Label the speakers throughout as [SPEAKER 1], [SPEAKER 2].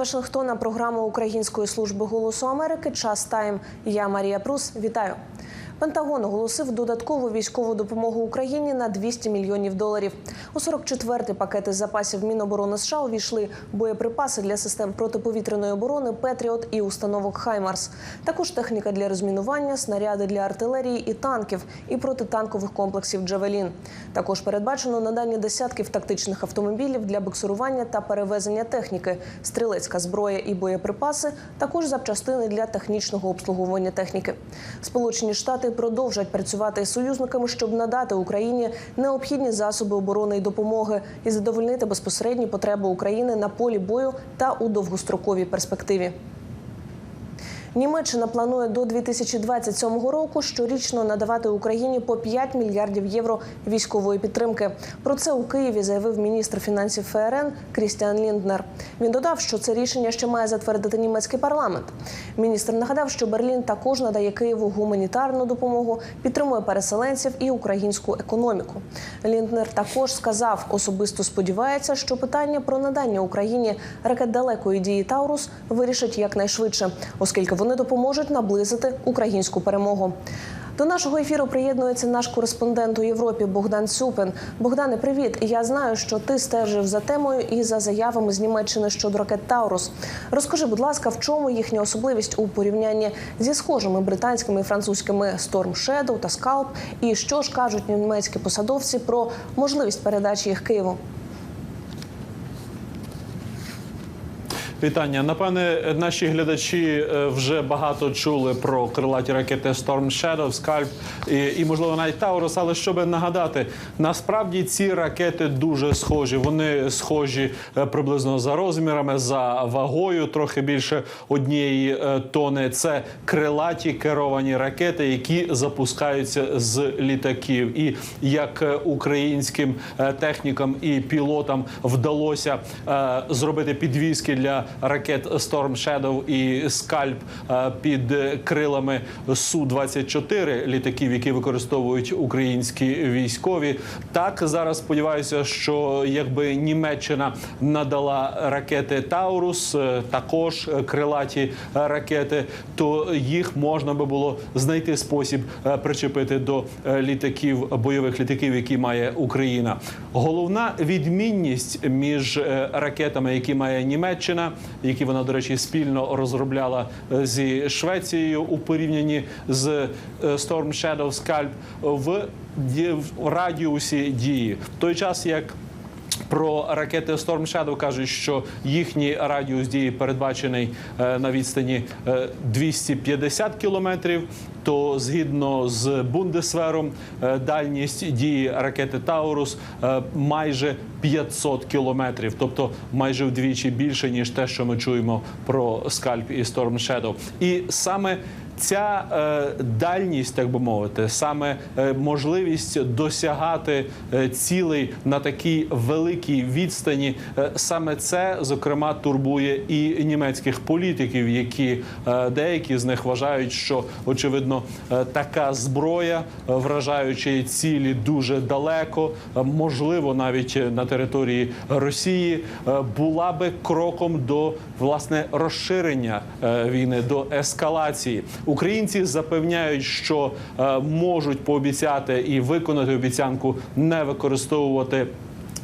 [SPEAKER 1] Вашингтона програма Української служби голосу Америки. Час тайм. Я Марія Прус. Вітаю. Пентагон оголосив додаткову військову допомогу Україні на 200 мільйонів доларів. У 44-й пакети запасів Міноборони США увійшли боєприпаси для систем протиповітряної оборони Петріот і установок Хаймарс. Також техніка для розмінування, снаряди для артилерії і танків, і протитанкових комплексів Джавелін. Також передбачено надання десятків тактичних автомобілів для буксирування та перевезення техніки, стрілецька зброя і боєприпаси, також запчастини для технічного обслуговування техніки. Сполучені Штати продовжать працювати з союзниками, щоб надати Україні необхідні засоби оборони і допомоги і задовольнити безпосередні потреби України на полі бою та у довгостроковій перспективі. Німеччина планує до 2027 року щорічно надавати Україні по 5 мільярдів євро військової підтримки. Про це у Києві заявив міністр фінансів ФРН Крістіан Лінднер. Він додав, що це рішення ще має затвердити німецький парламент. Міністр нагадав, що Берлін також надає Києву гуманітарну допомогу, підтримує переселенців і українську економіку. Лінднер також сказав, особисто сподівається, що питання про надання Україні ракет далекої дії Таурус вирішить якнайшвидше, оскільки вони допоможуть наблизити українську перемогу. До нашого ефіру приєднується наш кореспондент у Європі Богдан Цюпин. Богдане, привіт! Я знаю, що ти стежив за темою і за заявами з Німеччини щодо ракет Таурус. Розкажи, будь ласка, в чому їхня особливість у порівнянні зі схожими британськими і французькими Storm Shadow та Scalp? І що ж кажуть німецькі посадовці про можливість передачі їх Києву?
[SPEAKER 2] Вітання. Напевне, наші глядачі е, вже багато чули про крилаті ракети Storm Shadow, Scalp і, і можливо навіть Таурус. Але щоб нагадати, насправді ці ракети дуже схожі. Вони схожі е, приблизно за розмірами, за вагою, трохи більше однієї е, тони. Це крилаті керовані ракети, які запускаються з літаків. І як українським технікам і пілотам вдалося зробити підвіски для ракет Storm Shadow і Scalp е, під крилами су 24 літаків, які використовують українські військові. Так зараз сподіваюся, що якби Німеччина надала ракети Таурус, е, також крилаті ракети, то їх можна би було знайти спосіб е, причепити до літаків бойових літаків, які має Україна. Головна відмінність між ракетами, які має Німеччина, які вона, до речі, спільно розробляла е, зі Швецією у порівнянні з е, Storm Shadow Scalp в радіусі дії. В той час як про ракети Storm Shadow кажуть, що їхній радіус дії передбачений е, на відстані е, 250 кілометрів. То згідно з Бундесвером, е, дальність дії ракети Таурус е, майже 500 кілометрів, тобто майже вдвічі більше ніж те, що ми чуємо про Скальп і Storm Shadow. І саме Ця е, дальність, так би мовити, саме е, можливість досягати е, цілей на такій великій відстані, е, саме це зокрема турбує і німецьких політиків, які е, деякі з них вважають, що очевидно е, така зброя, е, вражаючи цілі дуже далеко, е, можливо, навіть на території Росії, е, була би кроком до власне розширення е, війни, до ескалації. Українці запевняють, що е, можуть пообіцяти і виконати обіцянку не використовувати.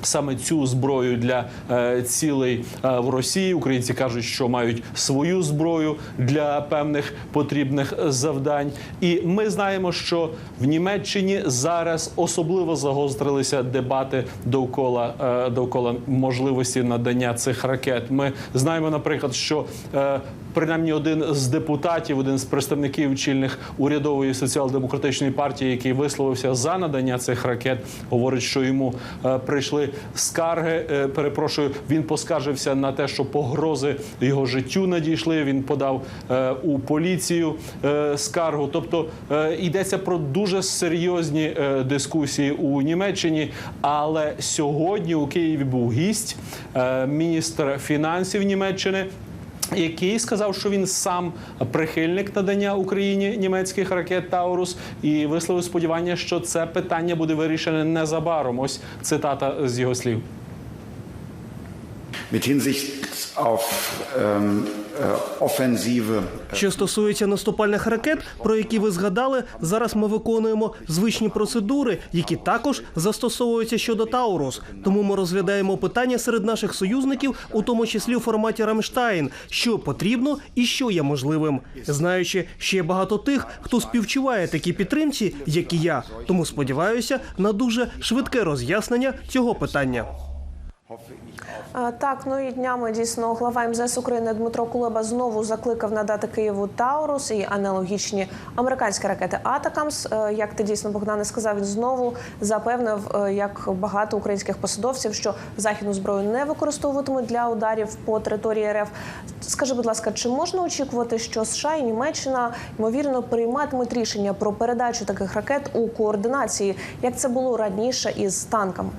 [SPEAKER 2] Саме цю зброю для е, цілей е, в Росії українці кажуть, що мають свою зброю для певних потрібних завдань. І ми знаємо, що в Німеччині зараз особливо загострилися дебати довкола е, довкола можливості надання цих ракет. Ми знаємо, наприклад, що е, принаймні один з депутатів, один з представників чільних урядової соціал-демократичної партії, який висловився за надання цих ракет, говорить, що йому е, прийшли скарги. Е, перепрошую, він поскаржився на те, що погрози його життю надійшли. Він подав е, у поліцію скаргу. Тобто йдеться про дуже серйозні дискусії у Німеччині. Але сьогодні у Києві був гість міністр фінансів Німеччини який сказав, що він сам прихильник надання Україні німецьких ракет Таурус, і висловив сподівання, що це питання буде вирішене незабаром. Ось цитата з його слів.
[SPEAKER 3] Mit Hinsicht auf ähm, äh, offensive
[SPEAKER 4] Що стосується наступальних ракет, про які ви згадали, зараз ми виконуємо звичні процедури, які також застосовуються щодо Таурус. Тому ми розглядаємо питання серед наших союзників, у тому числі у форматі Рамштайн, що потрібно і що є можливим. Знаючи, є багато тих, хто співчуває такій підтримці, як і я. Тому сподіваюся на дуже швидке роз'яснення цього питання.
[SPEAKER 1] Так, ну і днями дійсно глава МЗС України Дмитро Кулеба знову закликав надати Києву Таурус і аналогічні американські ракети Атакамс. Е, Як ти дійсно Богдане сказав, він знову запевнив, е, як багато українських посадовців, що західну зброю не використовуватимуть для ударів по території РФ. Скажи, будь ласка, чи можна очікувати, що США і Німеччина ймовірно прийматимуть рішення про передачу таких ракет у координації, як це було раніше із танками?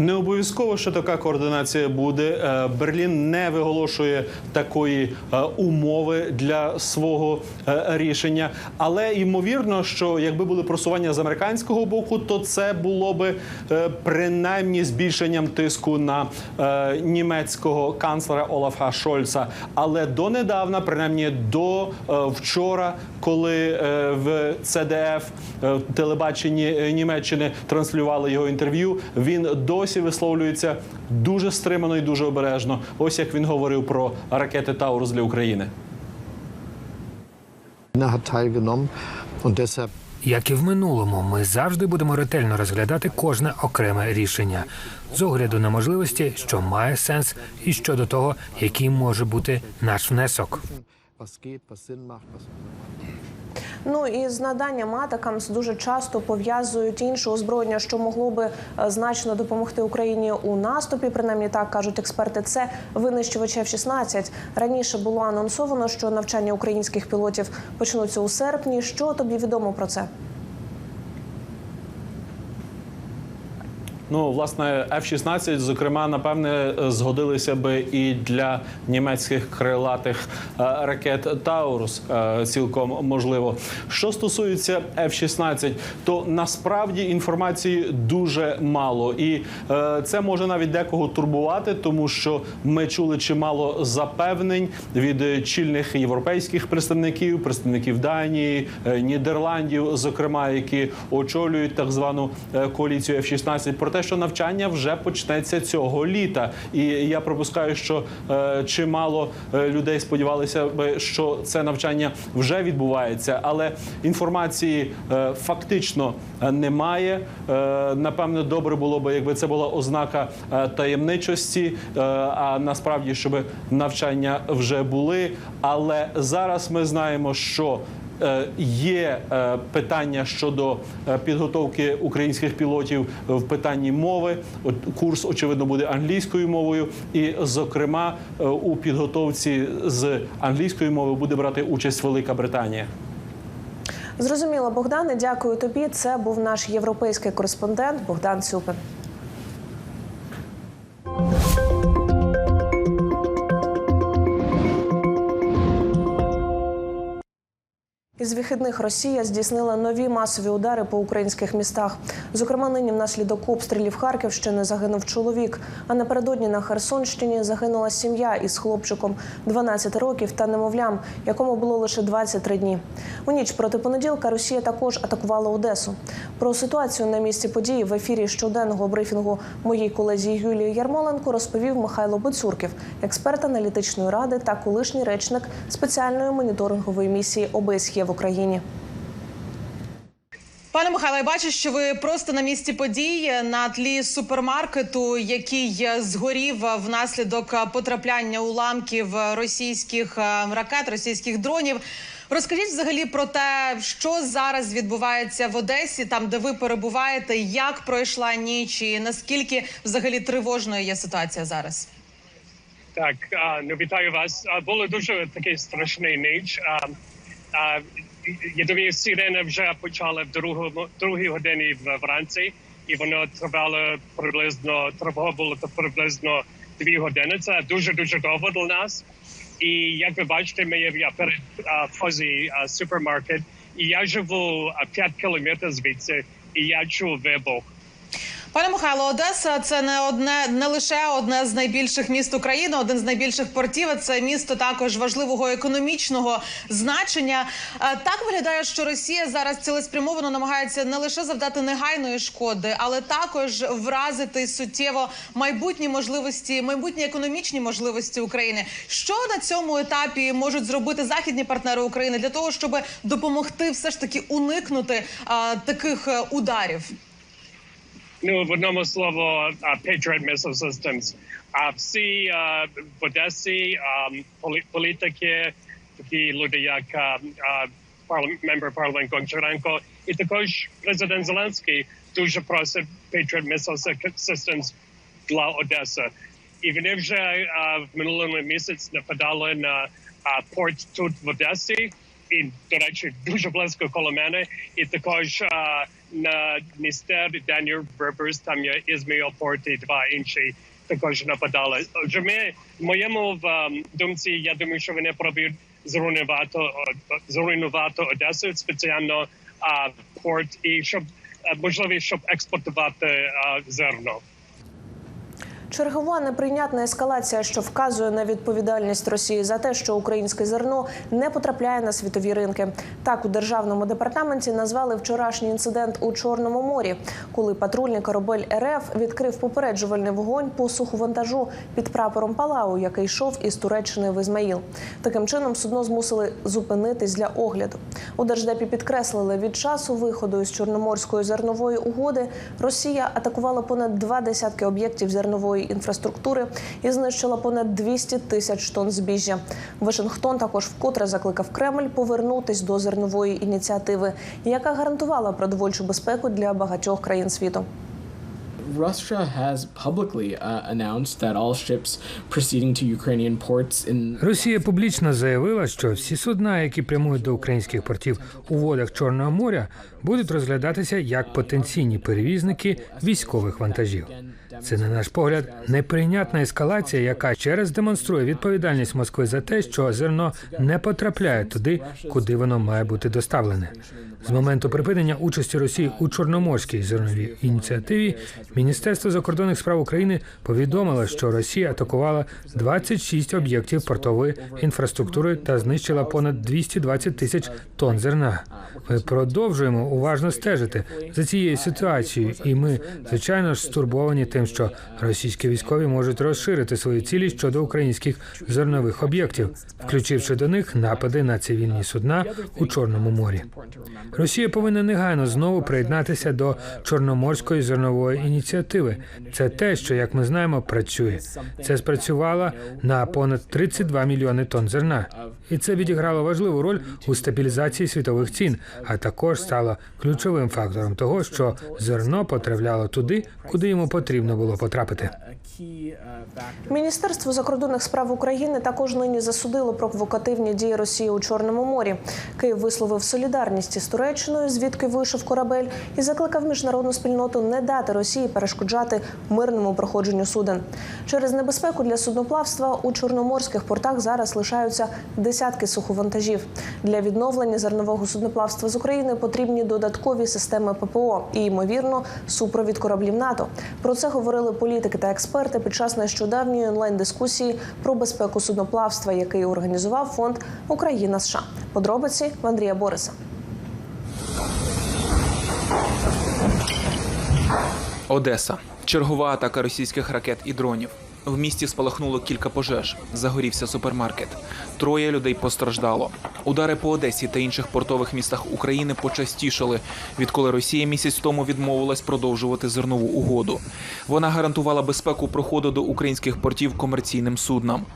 [SPEAKER 2] Не обов'язково, що така координація буде. Е, Берлін не виголошує такої е, умови для свого е, рішення. Але ймовірно, що якби були просування з американського боку, то це було би принаймні збільшенням тиску на німецького канцлера Олафа Шольца. Але донедавна, принаймні до вчора, коли в ЦДФ телебаченні Німеччини транслювали його інтерв'ю, він досі висловлюється дуже стримано і дуже обережно. Ось як він говорив про ракети Таурус для України.
[SPEAKER 5] Як і в минулому, ми завжди будемо ретельно розглядати кожне окреме рішення з огляду на можливості, що має сенс, і щодо того, який може бути наш внесок.
[SPEAKER 1] Ну і з наданням атакам дуже часто пов'язують інше озброєння, що могло би е, значно допомогти Україні у наступі. Принаймні так кажуть експерти. Це винищувач F-16. Раніше було анонсовано, що навчання українських пілотів почнуться у серпні. Що тобі відомо про це?
[SPEAKER 2] Ну, власне, F-16, зокрема, напевне, згодилися би і для німецьких крилатих е, ракет Таурус, е, цілком можливо. Що стосується F-16, то насправді інформації дуже мало, і е, це може навіть декого турбувати, тому що ми чули чимало запевнень від е, чільних європейських представників, представників Данії, е, Нідерландів, зокрема, які очолюють так звану е, коаліцію F-16, про те, що навчання вже почнеться цього літа. І я припускаю, що е, чимало е, людей сподівалися би, що це навчання вже відбувається, але інформації е, фактично е, немає. Е, напевно, добре було би, якби це була ознака е, таємничості, е, а насправді, щоб навчання вже були. Але зараз ми знаємо, що Е, Є е, питання щодо е, підготовки українських пілотів в питанні мови. Курс, очевидно, буде англійською мовою, і, зокрема, е, у підготовці з англійської мови буде брати участь Велика Британія.
[SPEAKER 1] Зрозуміло, Богдане. Дякую тобі. Це був наш європейський кореспондент Богдан Цюпин. Із вихідних Росія здійснила нові масові удари по українських містах. Зокрема, нині внаслідок обстрілів Харківщини загинув чоловік. А напередодні на Херсонщині загинула сім'я із хлопчиком 12 років та немовлям, якому було лише 23 дні. У ніч проти понеділка Росія також атакувала Одесу. Про ситуацію на місці події в ефірі щоденного брифінгу моїй колезі Юлії Ярмоленко розповів Михайло Боцюрків, експерт аналітичної ради та колишній речник спеціальної моніторингової місії ОБСЄ в Україні.
[SPEAKER 6] Пане Михайло, я бачу, що ви просто на місці подій на тлі супермаркету, який згорів внаслідок потрапляння уламків російських е, ракет, російських дронів. Розкажіть взагалі про те, що зараз відбувається в Одесі, там де ви перебуваєте, як пройшла ніч, і наскільки взагалі тривожною є ситуація зараз?
[SPEAKER 7] Так, а, ну вітаю вас. А, було дуже такий страшний ніч. А, а, я думаю, вже почала в другому другій годині вранці, і воно тривало приблизно тривога було приблизно дві години. Це дуже дуже довго для нас. І як ви бачите, ми я перед фозі супермаркет, і я живу а, 5 кілометрів звідси, і я чув вибух.
[SPEAKER 6] Пане Михайло, Одеса це не одне, не лише одне з найбільших міст України, один з найбільших портів. а Це місто також важливого економічного значення. Е, Так виглядає, що Росія зараз цілеспрямовано намагається не лише завдати негайної шкоди, але також вразити суттєво майбутні можливості, майбутні економічні можливості України. Що на цьому етапі можуть зробити західні партнери України для того, щоб допомогти все ж таки уникнути е, таких е, ударів?
[SPEAKER 7] Ну, в одному слово, Patriot Missile Systems. А всі в Одесі політики, такі люди, як мембер парламент Гончаренко, і також президент Зеленський дуже просить Patriot Missile Systems для Одеси. І вони вже в минулому місяці нападали на порт тут в Одесі, і, до речі, дуже близько коло мене. І також а, на Дністер, Данір, Берберс, там є Ізмаїл Порт і два інші також нападали. Отже, ми, в моєму в, думці, я думаю, що вони пробують зруйнувати, зруйнувати Одесу, спеціально а, порт, і щоб е, можливість, щоб експортувати а, зерно.
[SPEAKER 1] Чергова неприйнятна ескалація, що вказує на відповідальність Росії за те, що українське зерно не потрапляє на світові ринки. Так у державному департаменті назвали вчорашній інцидент у Чорному морі, коли патрульний корабель РФ відкрив попереджувальний вогонь по суховантажу під прапором Палау, який йшов із Туреччини в Ізмаїл. Таким чином судно змусили зупинитись для огляду. У держдепі підкреслили від часу виходу із чорноморської зернової угоди. Росія атакувала понад два десятки об'єктів зернової інфраструктури і знищила понад 200 тисяч тонн збіжжя. Вашингтон також вкотре закликав Кремль повернутись до зернової ініціативи, яка гарантувала продовольчу безпеку для багатьох країн світу.
[SPEAKER 8] Russia has publicly uh, announced that all ships proceeding to Ukrainian ports in
[SPEAKER 5] Росія публічно заявила, що всі судна, які прямують до українських портів у водах Чорного моря, будуть розглядатися як потенційні перевізники військових вантажів. Це, на наш погляд, неприйнятна ескалація, яка ще раз демонструє відповідальність Москви за те, що зерно не потрапляє туди, куди воно має бути доставлене. З моменту припинення участі Росії у Чорноморській зерновій ініціативі Міністерство закордонних справ України повідомило, що Росія атакувала 26 об'єктів портової інфраструктури та знищила понад 220 тисяч тонн зерна. Ми продовжуємо уважно стежити за цією ситуацією, і ми, звичайно ж, стурбовані тим, що російські військові можуть розширити свої цілі щодо українських зернових об'єктів, включивши до них напади на цивільні судна у Чорному морі. Росія повинна негайно знову приєднатися до Чорноморської зернової ініціативи. Це те, що, як ми знаємо, працює. Це спрацювало на понад 32 мільйони тонн зерна, і це відіграло важливу роль у стабілізації світових цін, а також стало ключовим фактором того, що зерно потрапляло туди, куди йому потрібно було потрапити.
[SPEAKER 1] Міністерство закордонних справ України також нині засудило провокативні дії Росії у Чорному морі. Київ висловив солідарність із Туреччиною, звідки вийшов корабель, і закликав міжнародну спільноту не дати Росії перешкоджати мирному проходженню суден. Через небезпеку для судноплавства у чорноморських портах зараз лишаються десятки суховантажів. Для відновлення зернового судноплавства з України потрібні додаткові системи ППО і, ймовірно, супровід кораблів НАТО. Про це говорили політики та експерти під час нещодавньої онлайн-дискусії про безпеку судноплавства, який організував фонд Україна США. Подробиці в Андрія Бориса.
[SPEAKER 9] Одеса. Чергова атака російських ракет і дронів. В місті спалахнуло кілька пожеж. Загорівся супермаркет. Троє людей постраждало. Удари по Одесі та інших портових містах України почастішали, відколи Росія місяць тому відмовилась продовжувати зернову угоду. Вона гарантувала безпеку проходу до українських портів комерційним суднам.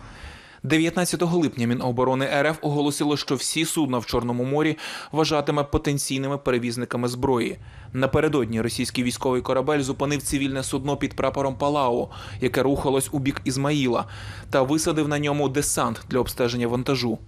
[SPEAKER 9] 19 липня Міноборони РФ оголосило, що всі судна в Чорному морі вважатиме потенційними перевізниками зброї. Напередодні російський військовий корабель зупинив цивільне судно під прапором Палау, яке рухалось у бік Ізмаїла, та висадив на ньому десант для обстеження вантажу.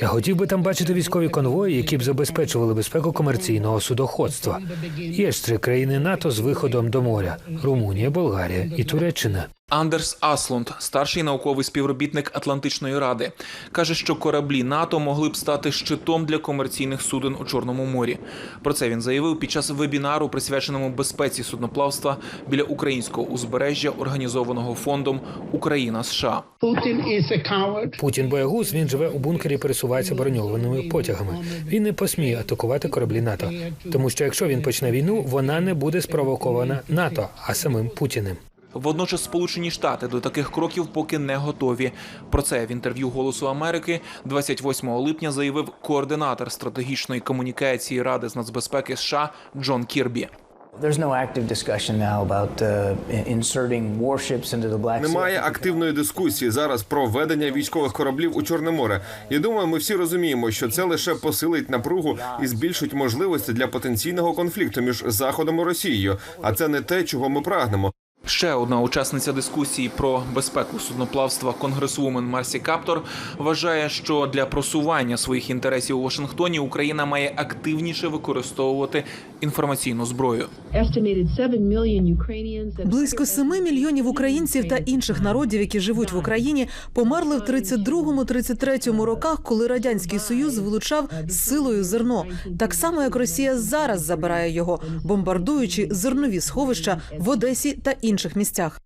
[SPEAKER 5] Я хотів би там бачити військові конвої, які б забезпечували безпеку комерційного судоходства. Є ж три країни НАТО з виходом до моря: Румунія, Болгарія і Туреччина.
[SPEAKER 9] Андерс Аслунд, старший науковий співробітник Атлантичної ради, каже, що кораблі НАТО могли б стати щитом для комерційних суден у Чорному морі. Про це він заявив під час вебінару, присвяченому безпеці судноплавства біля українського узбережжя, організованого фондом Україна США.
[SPEAKER 5] Путін боягуз. Він живе у бункері, і пересувається броньованими потягами. Він не посміє атакувати кораблі НАТО, тому що якщо він почне війну, вона не буде спровокована НАТО, а самим Путіним.
[SPEAKER 9] Водночас Сполучені Штати до таких кроків поки не готові. Про це в інтерв'ю Голосу Америки 28 липня заявив координатор стратегічної комунікації Ради з нацбезпеки США Джон Кірбі.
[SPEAKER 10] Uh.
[SPEAKER 11] Немає активної дискусії зараз про введення військових кораблів у Чорне море. Я думаю, ми всі розуміємо, що це лише посилить напругу і збільшить можливості для потенційного конфлікту між Заходом і Росією. А це не те, чого ми прагнемо.
[SPEAKER 9] Ще одна учасниця дискусії про безпеку судноплавства конгресвумен Марсі Каптор вважає, що для просування своїх інтересів у Вашингтоні Україна має активніше використовувати інформаційну зброю.
[SPEAKER 12] Близько 7 мільйонів українців та інших народів, які живуть в Україні, померли в 32-33 роках, коли радянський союз вилучав з силою зерно, так само як Росія зараз забирає його, бомбардуючи зернові сховища в Одесі та інших місцях.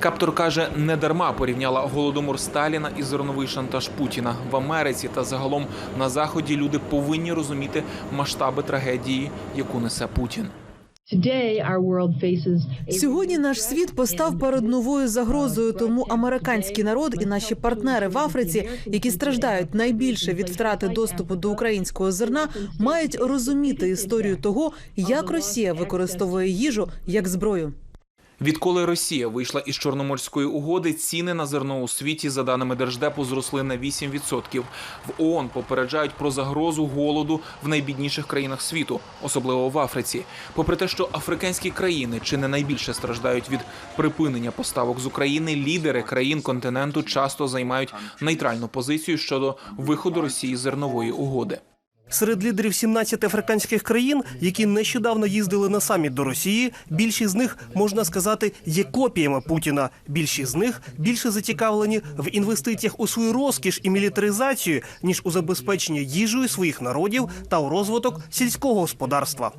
[SPEAKER 9] Каптор каже, не дарма порівняла голодомор Сталіна і зерновий шантаж Путіна в Америці та загалом на заході. Люди повинні розуміти масштаби трагедії, яку несе Путін.
[SPEAKER 12] Сьогодні наш світ постав перед новою загрозою. Тому американський народ і наші партнери в Африці, які страждають найбільше від втрати доступу до українського зерна, мають розуміти історію того, як Росія використовує їжу як зброю.
[SPEAKER 9] Відколи Росія вийшла із Чорноморської угоди, ціни на зерно у світі, за даними Держдепу, зросли на 8%. В ООН попереджають про загрозу голоду в найбідніших країнах світу, особливо в Африці. Попри те, що африканські країни чи не найбільше страждають від припинення поставок з України, лідери країн континенту часто займають нейтральну позицію щодо виходу Росії з зернової угоди.
[SPEAKER 4] Серед лідерів 17 африканських країн, які нещодавно їздили на саміт до Росії, більшість з них можна сказати є копіями Путіна. Більшість з них більше зацікавлені в інвестиціях у свою розкіш і мілітаризацію ніж у забезпечення їжею своїх народів та у розвиток сільського господарства.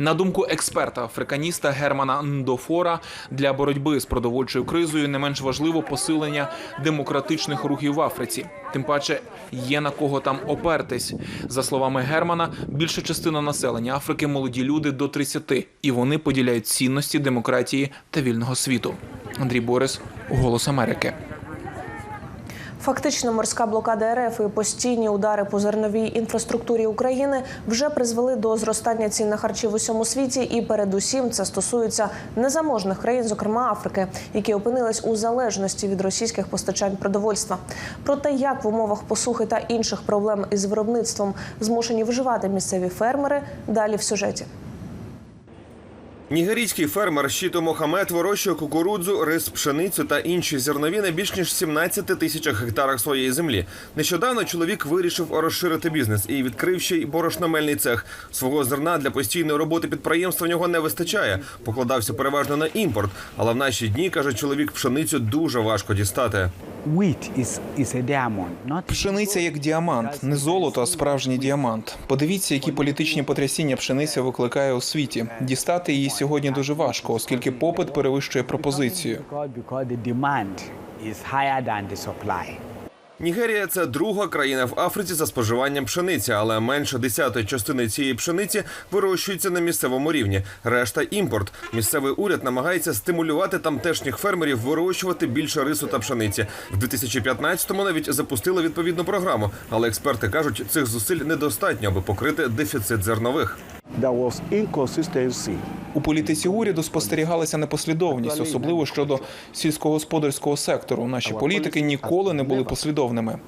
[SPEAKER 9] На думку експерта африканіста Германа Ндофора, для боротьби з продовольчою кризою не менш важливо посилення демократичних рухів в Африці. Тим паче є на кого там опертись. За словами Германа, більша частина населення Африки молоді люди до 30, і вони поділяють цінності демократії та вільного світу. Андрій Борис, Голос Америки.
[SPEAKER 1] Фактично, морська блокада РФ і постійні удари по зерновій інфраструктурі України вже призвели до зростання цін на харчі в усьому світі, і передусім це стосується незаможних країн, зокрема Африки, які опинились у залежності від російських постачань продовольства. Про те, як в умовах посухи та інших проблем із виробництвом змушені виживати місцеві фермери, далі в сюжеті.
[SPEAKER 11] Нігерійський фермер Щіто Мохамед вирощує кукурудзу, рис, пшеницю та інші зернові на більш ніж 17 тисячах гектарах своєї землі. Нещодавно чоловік вирішив розширити бізнес і відкрив ще й борошномельний цех. Свого зерна для постійної роботи підприємства в нього не вистачає. Покладався переважно на імпорт. Але в наші дні каже чоловік, пшеницю дуже важко дістати.
[SPEAKER 13] Пшениця як діамант, не золото, а справжній діамант. Подивіться, які політичні потрясіння пшениця викликає у світі. Дістати її сьогодні дуже важко, оскільки попит перевищує пропозицію.
[SPEAKER 11] Нігерія це друга країна в Африці за споживанням пшениці, але менше десятої частини цієї пшениці вирощується на місцевому рівні. Решта імпорт. Місцевий уряд намагається стимулювати тамтешніх фермерів вирощувати більше рису та пшениці. В 2015-му навіть запустили відповідну програму, але експерти кажуть, цих зусиль недостатньо, аби покрити дефіцит зернових.
[SPEAKER 13] У політиці уряду спостерігалася непослідовність, особливо щодо сільськогосподарського сектору. Наші політики ніколи не були послідовними.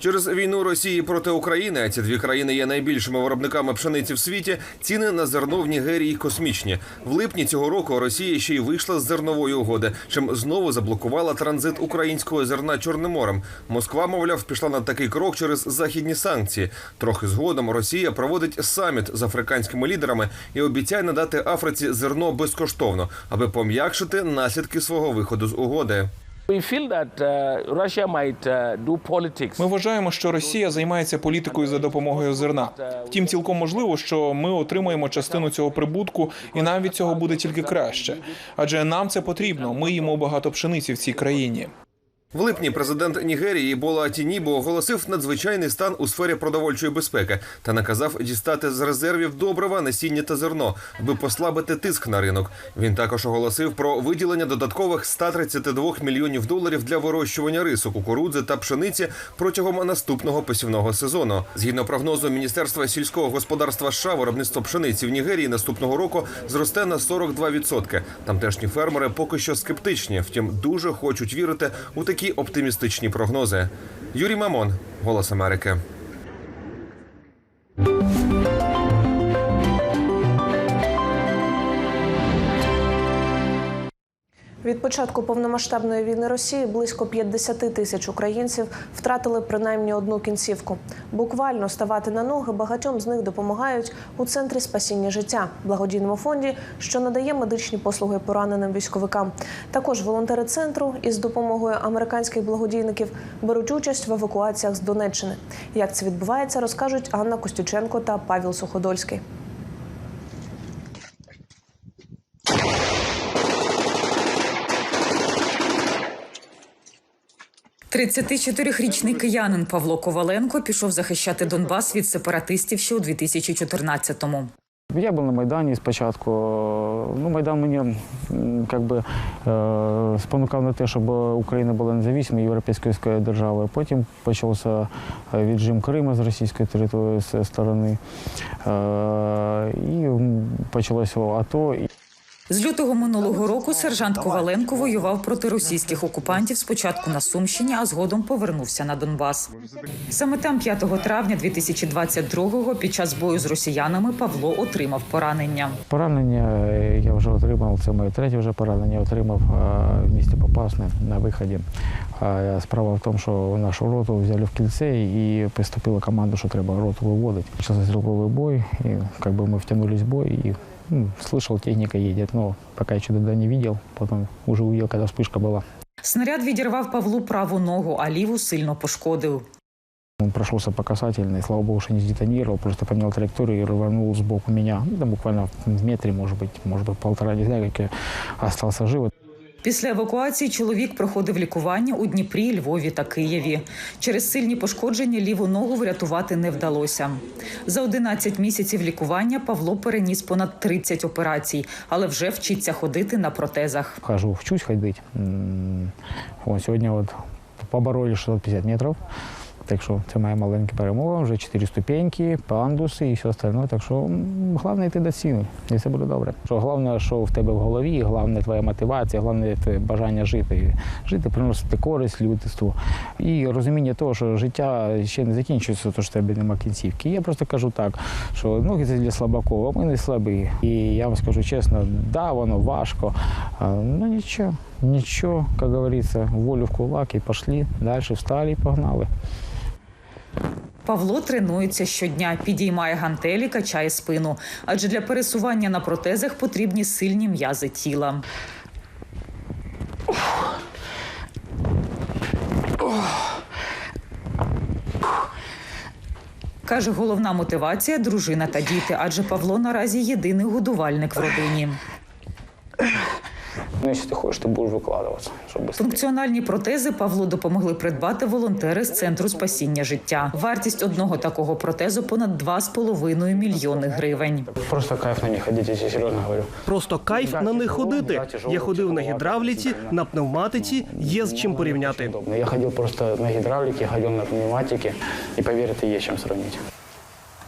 [SPEAKER 11] Через війну Росії проти України, ці дві країни є найбільшими виробниками пшениці в світі. Ціни на зерно в Нігерії космічні. В липні цього року Росія ще й вийшла з зернової угоди, чим знову заблокувала транзит українського зерна Чорним морем. Москва, мовляв, пішла на такий крок через західні санкції. Трохи згодом Росія проводить саміт з африканськими лідерами і обіцяє надати Африці зерно безкоштовно, аби пом'якшити наслідки свого виходу з угоди.
[SPEAKER 13] Ми вважаємо, що Росія займається політикою за допомогою зерна. Втім, цілком можливо, що ми отримаємо частину цього прибутку, і нам від цього буде тільки краще. Адже нам це потрібно. Ми їмо багато пшениці в цій країні.
[SPEAKER 11] В липні президент Нігерії Бола Тінібо оголосив надзвичайний стан у сфері продовольчої безпеки та наказав дістати з резервів добрива, насіння та зерно, аби послабити тиск на ринок. Він також оголосив про виділення додаткових 132 мільйонів доларів для вирощування рису, кукурудзи та пшениці протягом наступного посівного сезону. Згідно прогнозу Міністерства сільського господарства США, виробництво пшениці в Нігерії наступного року зросте на 42%. Тамтешні фермери поки що скептичні, втім дуже хочуть вірити у такі оптимістичні прогнози. Юрій Мамон, Голос Америки.
[SPEAKER 1] Від початку повномасштабної війни Росії близько 50 тисяч українців втратили принаймні одну кінцівку. Буквально ставати на ноги багатьом з них допомагають у центрі спасіння життя благодійному фонді, що надає медичні послуги пораненим військовикам. Також волонтери центру із допомогою американських благодійників беруть участь в евакуаціях з Донеччини. Як це відбувається, розкажуть Анна Костюченко та Павел Суходольський.
[SPEAKER 14] – 34-річний киянин Павло Коваленко пішов захищати Донбас від сепаратистів ще у 2014-му.
[SPEAKER 15] Я був на Майдані спочатку. Ну, Майдан мені как би, е, спонукав на те, щоб Україна була незалежною європейською державою. Потім почався е, віджим Криму з російської території з сторони. Е, і почалося АТО.
[SPEAKER 14] З лютого минулого року сержант Коваленко воював проти російських окупантів спочатку на Сумщині, а згодом повернувся на Донбас. Саме там, 5 травня 2022-го, під час бою з росіянами Павло отримав поранення.
[SPEAKER 15] Поранення е, я вже отримав, це моє третє вже поранення, отримав е, в місті Попасне на виході. Е, Справа в тому, що нашу роту взяли в кільце і поступила команда, що треба роту виводити. Почався стрілковий бой, і бы, ми втягнулись в бой, і слышал, техника едет, но пока еще тогда не видел, потом уже увидел, когда вспышка была.
[SPEAKER 14] Снаряд відірвав Павлу праву ногу, а ліву сильно пошкодив.
[SPEAKER 15] Он прошелся по касательной, слава богу, что не сдетонировал, просто поменял траекторию и рванул сбоку меня. Ну, там буквально в метре, может быть, может быть, полтора, не знаю, как я остался жив.
[SPEAKER 14] Після евакуації чоловік проходив лікування у Дніпрі, Львові та Києві. Через сильні пошкодження ліву ногу врятувати не вдалося. За 11 місяців лікування Павло переніс понад 30 операцій, але вже вчиться ходити на протезах.
[SPEAKER 15] Хожу, вчусь ходити. О, сьогодні от побороли 650 метров. Так що це моя маленька перемога, вже чотири ступеньки, пандуси і все остальне. Так що головне йти до цілі, і все буде добре. Що головне, що в тебе в голові, головне твоя мотивація, головне твоє бажання жити, жити, приносити користь людству. І розуміння того, що життя ще не закінчується, то що в тебе нема кінцівки. Я просто кажу так, що ноги це для слабаків, а ми не слабі. І я вам скажу чесно, да, воно важко, ну нічого, нічого, як говориться, волю в кулак і пішли, далі встали і погнали.
[SPEAKER 14] Павло тренується щодня, підіймає гантелі, качає спину. Адже для пересування на протезах потрібні сильні м'язи тіла. Каже, головна мотивація дружина та діти, адже Павло наразі єдиний годувальник в родині.
[SPEAKER 15] Ну, якщо ти хочеш, ти будеш викладатися, щоб
[SPEAKER 14] Функціональні протези Павлу допомогли придбати волонтери з центру спасіння життя. Вартість одного такого протезу понад 2,5 мільйони гривень.
[SPEAKER 15] Просто кайф на них ходити, якщо серйозно говорю.
[SPEAKER 4] Просто кайф на них ходити. Я ходив на гідравліці, на пневматиці, є з чим порівняти.
[SPEAKER 15] Я ходив просто на гідравліки, ходив на пневматики, і повірте, є чим сравнити.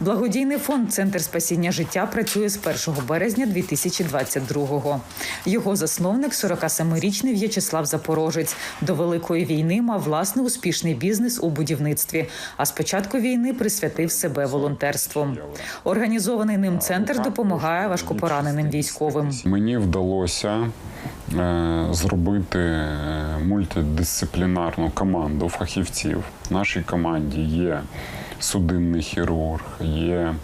[SPEAKER 14] Благодійний фонд Центр спасіння життя працює з 1 березня 2022-го. Його засновник, 47-річний В'ячеслав Запорожець, до великої війни мав власний успішний бізнес у будівництві. А з початку війни присвятив себе волонтерству. Організований ним центр допомагає важкопораненим військовим.
[SPEAKER 16] Мені вдалося е, зробити е, мультидисциплінарну команду фахівців. В нашій команді є судинний хірург, є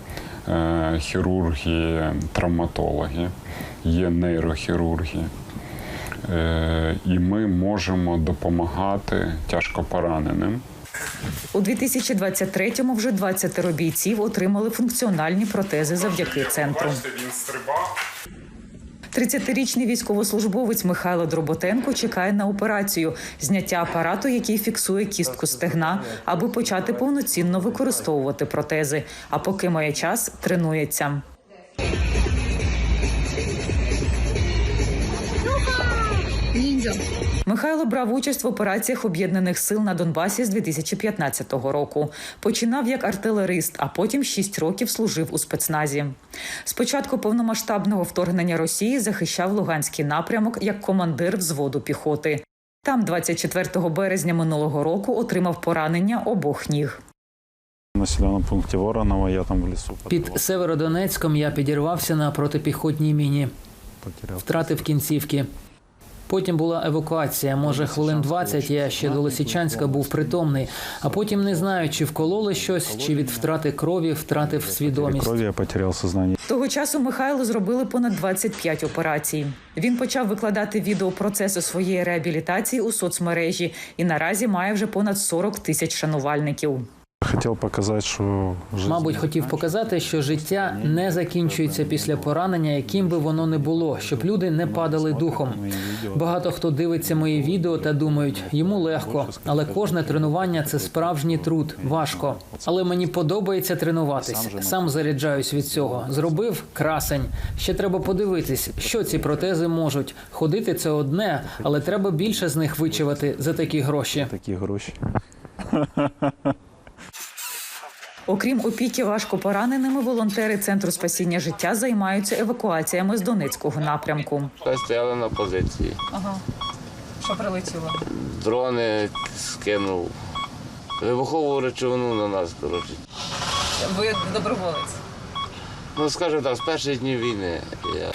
[SPEAKER 16] е, хірурги, травматологи, є нейрохірурги. Е, і ми можемо допомагати тяжкопораненим.
[SPEAKER 14] У 2023-му вже 20 бійців отримали функціональні протези завдяки центру.
[SPEAKER 16] Він
[SPEAKER 14] 30-річний військовослужбовець Михайло Дроботенко чекає на операцію зняття апарату, який фіксує кістку стегна, аби почати повноцінно використовувати протези. А поки має час, тренується. Михайло брав участь в операціях об'єднаних сил на Донбасі з 2015 року. Починав як артилерист, а потім 6 років служив у спецназі. Спочатку повномасштабного вторгнення Росії захищав Луганський напрямок як командир взводу піхоти. Там, 24 березня минулого року, отримав поранення обох ніг.
[SPEAKER 17] Населеному пункті Воронова, я там в лісу
[SPEAKER 18] Під Северодонецьком я підірвався на протипіхотній міні. Втратив кінцівки. Потім була евакуація. Може, хвилин 20 я ще до Лисичанська був притомний, а потім не знаю, чи вкололи щось, чи від втрати крові втратив свідомість.
[SPEAKER 17] Крові я потеряв сознання.
[SPEAKER 14] Того часу Михайло зробили понад 25 операцій. Він почав викладати відео процесу своєї реабілітації у соцмережі і наразі має вже понад 40 тисяч шанувальників.
[SPEAKER 17] Хотів показати, що життя
[SPEAKER 18] Мабуть, хотів показати, що життя не закінчується після поранення, яким би воно не було, щоб люди не падали духом. Багато хто дивиться мої відео та думають, йому легко, але кожне тренування це справжній труд, важко. Але мені подобається тренуватись. Сам заряджаюсь від цього. Зробив красень. Ще треба подивитись, що ці протези можуть. Ходити це одне, але треба більше з них вичавати за такі гроші.
[SPEAKER 17] такі гроші.
[SPEAKER 14] Окрім опіки важко пораненими, волонтери центру спасіння життя займаються евакуаціями з Донецького напрямку.
[SPEAKER 19] Стояли на позиції.
[SPEAKER 14] Ага. Що прилетіло?
[SPEAKER 19] Дрони скинув. Вибухову речовину на нас, коротше.
[SPEAKER 14] Ви доброволець.
[SPEAKER 19] Ну, скажімо так, з перших днів війни. Я...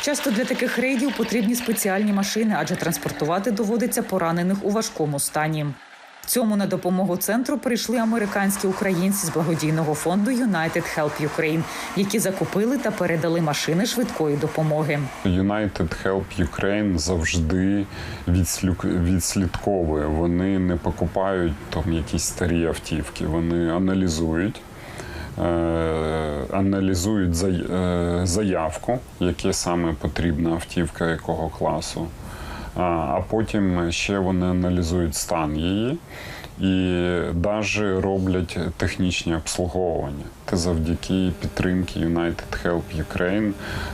[SPEAKER 14] Часто для таких рейдів потрібні спеціальні машини, адже транспортувати доводиться поранених у важкому стані. Цьому на допомогу центру прийшли американські українці з благодійного фонду United Help Ukraine, які закупили та передали машини швидкої допомоги.
[SPEAKER 16] United Help Ukraine завжди відслідковує. Вони не покупають там якісь старі автівки. Вони аналізують. е, Аналізують е, заявку, яке саме потрібна автівка якого класу. А, потім ще вони аналізують стан її і навіть роблять технічні обслуговування. Та завдяки підтримки United Help Ukraine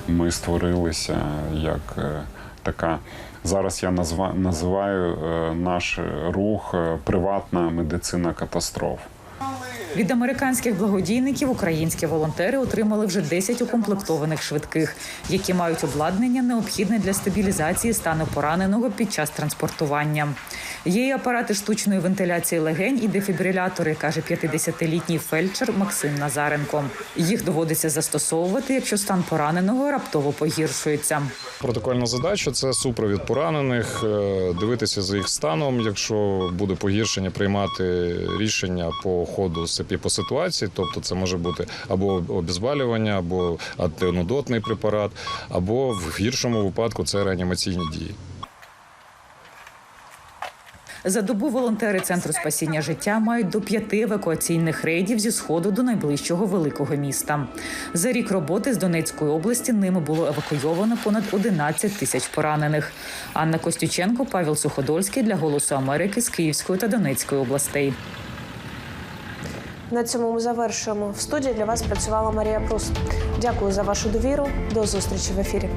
[SPEAKER 16] ми створилися як е, така. Зараз я називаю е, наш рух е, приватна медицина катастроф.
[SPEAKER 14] Від американських благодійників українські волонтери отримали вже 10 укомплектованих швидких, які мають обладнання необхідне для стабілізації стану пораненого під час транспортування. Є й апарати штучної вентиляції легень і дефібрилятори, каже 50-літній фельдшер Максим Назаренко. Їх доводиться застосовувати, якщо стан пораненого раптово погіршується.
[SPEAKER 20] Протокольна задача це супровід поранених, е, дивитися за їх станом. Якщо буде погіршення, приймати рішення по ходу СПІ по ситуації, тобто це може бути або обезболювання, або антинудотний препарат, або в гіршому випадку це реанімаційні дії.
[SPEAKER 14] За добу волонтери центру спасіння життя мають до п'яти евакуаційних рейдів зі сходу до найближчого великого міста. За рік роботи з Донецької області ними було евакуйовано понад 11 тисяч поранених. Анна Костюченко, Павел Суходольський для Голосу Америки з Київської та Донецької областей.
[SPEAKER 1] На цьому ми завершуємо. В студії для вас працювала Марія Прус. Дякую за вашу довіру. До зустрічі в ефірі.